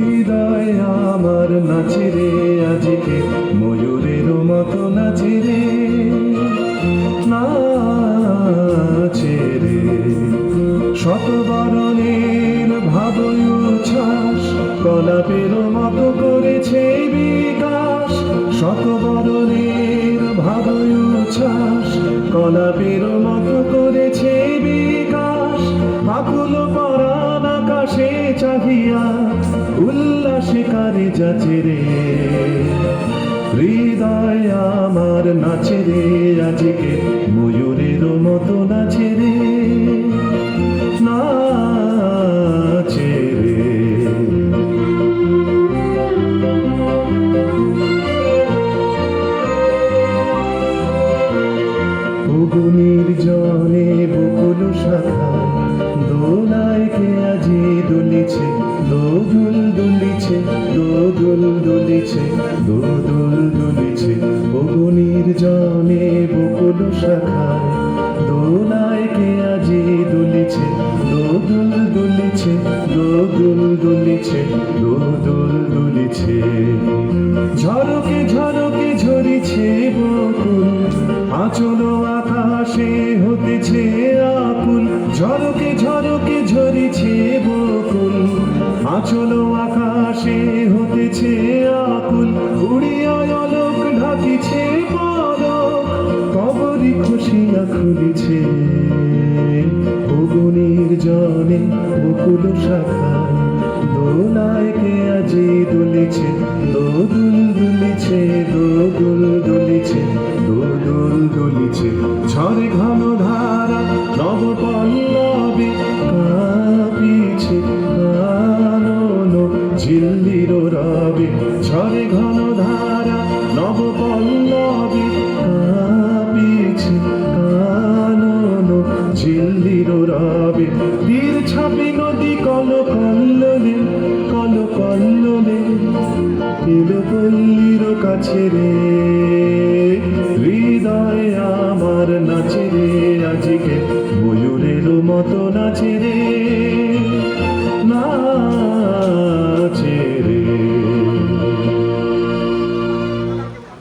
হৃদয় আমার নাচে রে আজকে, ময়ূরের মতো নাচে রে নাচে রে। শতবরণের ভাবই উচ্ছ্বাস, কলাপের মতো করেছে বিকাশ। শতবরণের ভাবই উচ্ছ্বাস, কলাপের মতো করেছে বিকাশ। আকুল পরাণ আকাশে চাহিয়া কারে যাচে রে। হৃদয় আমার নাচে রে, আজকে ময়ূরের মতো নাচে রে। নাচে জলে বকুল শাখায় দোদুল দুলিছে। ঝরকে ঝরকে ঝরিছে বকুল, আচল আকাশে হতেছে আকুল। ঝরকে ঝরকে ঝরিছে বকুল, আচল আকাশে হতেছে আকুল। উড়িয়া অলোক ঢাকিছে পলক কবরি খুশিয়া খুলিছে। অগুনির জলে বকুল শাখায় দোলায় কে আজি দুলিছে? দোদুল দুলিছে দোদুল দুলিছে দোদুল দুলিছে। ঝরে ঘন ধারা নব পল্লবে কাঁপিছে কানন ঝিল্লির রবে ঝরে ঘন ধারা নব পল্লবে কাঁপিছে কানন ঝিল্লির রবে, তীর ছাপি নদী কল কল্ললে কল কল্ললে এলো কাছে রে।